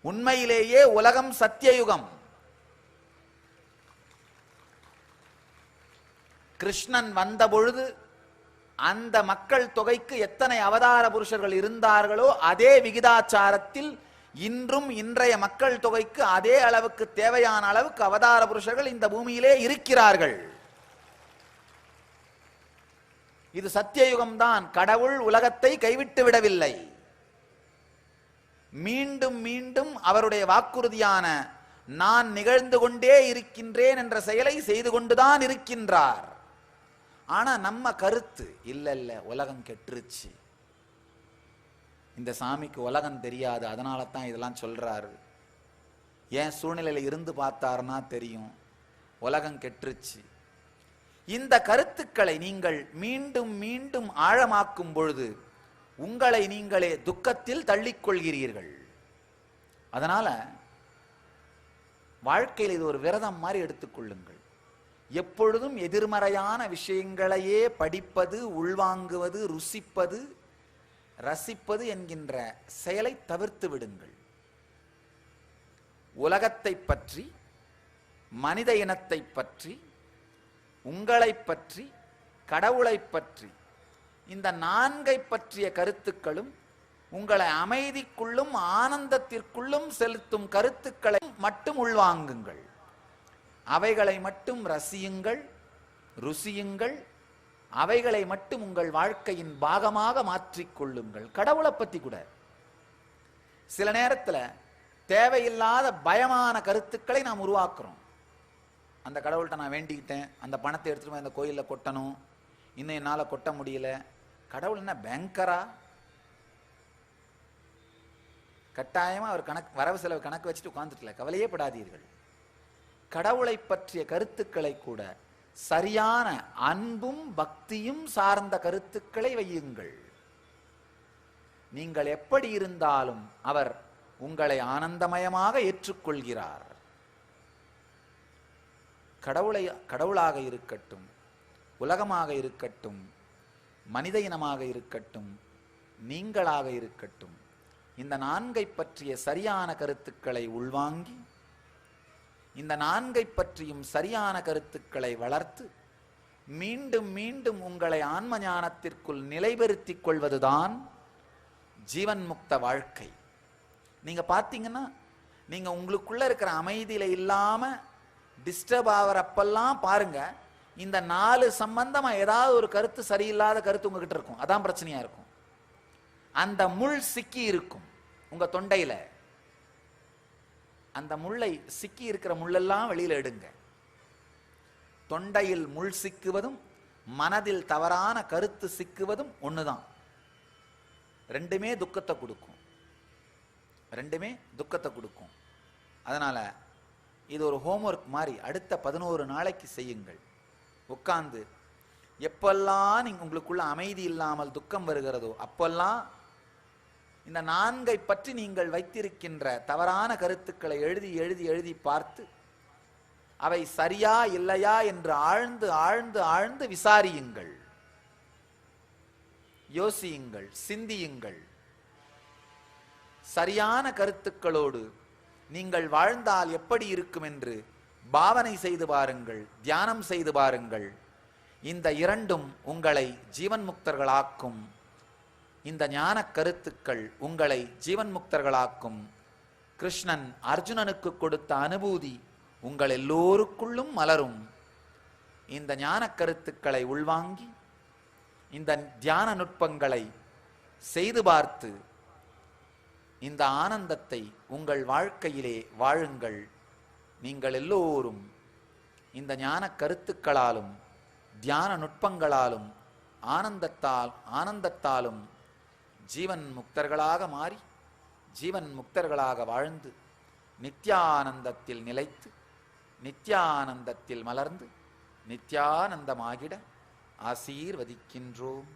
உண்மையிலேயே உலகம் சத்தியயுகம். கிருஷ்ணன் வந்த பொழுது அந்த மக்கள் தொகைக்கு எத்தனை அவதார புருஷர்கள் இருந்தார்களோ அதே விகிதாச்சாரத்தில் இன்றும் இன்றைய மக்கள் தொகைக்கு அதே அளவுக்கு தேவையான அளவுக்கு அவதார புருஷர்கள் இந்த பூமியிலே இருக்கிறார்கள். இது சத்தியயுகம்தான். கடவுள் உலகத்தை கைவிட்டு விடவில்லை. மீண்டும் மீண்டும் அவருடைய வாக்குறுதியான நான் நிகழ்ந்து கொண்டே இருக்கின்றேன் என்ற செயலை செய்து கொண்டுதான் இருக்கின்றார். ஆனா நம்ம கருத்து இல்ல இல்ல உலகம் கெட்டுருச்சு. இந்த சாமிக்கு உலகம் தெரியாது அதனால தான் இதெல்லாம் சொல்றாரு. ஏன் சூழ்நிலையில இருந்து பார்த்தாருன்னா தெரியும் உலகம் கெட்டுருச்சு. இந்த கருத்துக்களை நீங்கள் மீண்டும் மீண்டும் ஆழமாக்கும் பொழுது உங்களை நீங்களே துக்கத்தில் தள்ளிக்கொள்கிறீர்கள். அதனால வாழ்க்கையில் இது ஒரு விரதம் மாதிரி எடுத்துக்கொள்ளுங்கள். எப்பொழுதும் எதிர்மறையான விஷயங்களையே படிப்பது உள்வாங்குவது ருசிப்பது ரசிப்பது என்கின்ற செயலை தவிர்த்து விடுங்கள். உலகத்தை பற்றி மனித இனத்தை பற்றி உங்களை பற்றி கடவுளை பற்றி இந்த நான்கை பற்றிய கருத்துக்களும் உங்களை அமைதிக்குள்ளும் ஆனந்தத்திற்குள்ளும் செலுத்தும் கருத்துக்களை மட்டும் உள்வாங்குங்கள். அவைகளை மட்டும் ரசியுங்கள் ருசியுங்கள் அவைகளை மட்டும் உங்கள் வாழ்க்கையின் பாகமாக மாற்றிக்கொள்ளுங்கள் கடவுளை பத்தி கூட. சில நேரத்தில் தேவையில்லாத பயமான கருத்துக்களை நாம் உருவாக்குறோம். அந்த கடவுள்கிட்ட நான் வேண்டிக்கிட்டேன் அந்த பணத்தை எடுத்துகிட்டு போய் அந்த கோயிலில் கொட்டணும் இன்னும் என்னால் கொட்ட முடியல கடவுள் என்ன பேங்கரா கட்டாயமா அவர் கணக்கு வரவு செலவு கணக்கு வச்சுட்டு உட்கார்ந்துட்டல கவலையே படாதீர்கள். கடவுளை பற்றிய கருத்துக்களை கூட சரியான அன்பும் பக்தியும் சார்ந்த கருத்துக்களை வையுங்கள். நீங்கள் எப்படி இருந்தாலும் அவர் உங்களை ஆனந்தமயமாக ஏற்றுக்கொள்கிறார். கடவுளை கடவுளாக இருக்கட்டும் உலகமாக இருக்கட்டும் மனித இனமாக இருக்கட்டும் நீங்களாக இருக்கட்டும் இந்த நான்கை பற்றிய சரியான கருத்துக்களை உள்வாங்கி இந்த நான்கை பற்றியும் சரியான கருத்துக்களை வளர்த்து மீண்டும் மீண்டும் உங்களை ஆன்ம ஞானத்திற்குள் நிலைபெறுத்திக் கொள்வதுதான் ஜீவன் முக்த வாழ்க்கை. நீங்க பார்த்தீங்கன்னா நீங்க உங்களுக்குள்ள இருக்கிற அமைதியில இல்லாம டிஸ்டர்ப் ஆகிறப்பெல்லாம் பாருங்க இந்த நாலு சம்பந்தமா ஏதாவது ஒரு கருத்து சரியில்லாத கருத்து உங்ககிட்ட இருக்கும். அதான் பிரச்சனையா இருக்கும். அந்த முள் சிக்கி இருக்கும். உங்க தொண்டையில. அந்த முள்ளை சிக்கி இருக்கிற முள்ளெல்லாம் வெளியில எடுங்க. தொண்டையில் முள் சிக்குவதும் மனதில் தவறான கருத்து சிக்குவதும் ஒண்ணுதான். ரெண்டுமே துக்கத்தை கொடுக்கும். ரெண்டுமே துக்கத்தை கொடுக்கும். அதனால இது ஒரு ஹோம்ஒர்க் மாதிரி அடுத்த பதினோரு நாளைக்கு செய்யுங்கள். உட்காந்து எப்பெல்லாம் நீங்க உங்களுக்குள்ள அமைதி இல்லாமல் துக்கம் வருகிறதோ அப்பெல்லாம் இந்த நான்கை பற்றி நீங்கள் வைத்திருக்கின்ற தவறான கருத்துக்களை எழுதி எழுதி எழுதி பார்த்து அவை சரியா இல்லையா என்று ஆழ்ந்து ஆழ்ந்து ஆழ்ந்து விசாரியுங்கள். யோசியுங்கள் சிந்தியுங்கள். சரியான கருத்துக்களோடு நீங்கள் வாழ்ந்தால் எப்படி இருக்கும் என்று பாவனை செய்து பாருங்கள் தியானம் செய்து பாருங்கள் இந்த இரண்டும் உங்களை ஜீவன் முக்தர்களாக்கும் இந்த ஞான கருத்துக்கள் உங்களை ஜீவன் முக்தர்களாக்கும் கிருஷ்ணன் அர்ஜுனனுக்கு கொடுத்த அனுபூதி உங்கள் எல்லோருக்குள்ளும் மலரும். இந்த ஞான கருத்துக்களை உள்வாங்கி இந்த தியான நுட்பங்களை செய்து பார்த்து இந்த ஆனந்தத்தை உங்கள் வாழ்க்கையிலே வாழுங்கள். நீங்கள் எல்லோரும் இந்த ஞான கருத்துக்களாலும் தியான நுட்பங்களாலும் ஆனந்தத்தால் ஆனந்தத்தாலும் ஜீவன் முக்தர்களாக மாறி ஜீவன் முக்தர்களாக வாழ்ந்து நித்யானந்தத்தில் நிலைத்து நித்யானந்தத்தில் மலர்ந்து நித்யானந்தமாகிட ஆசீர்வதிக்கின்றோம்.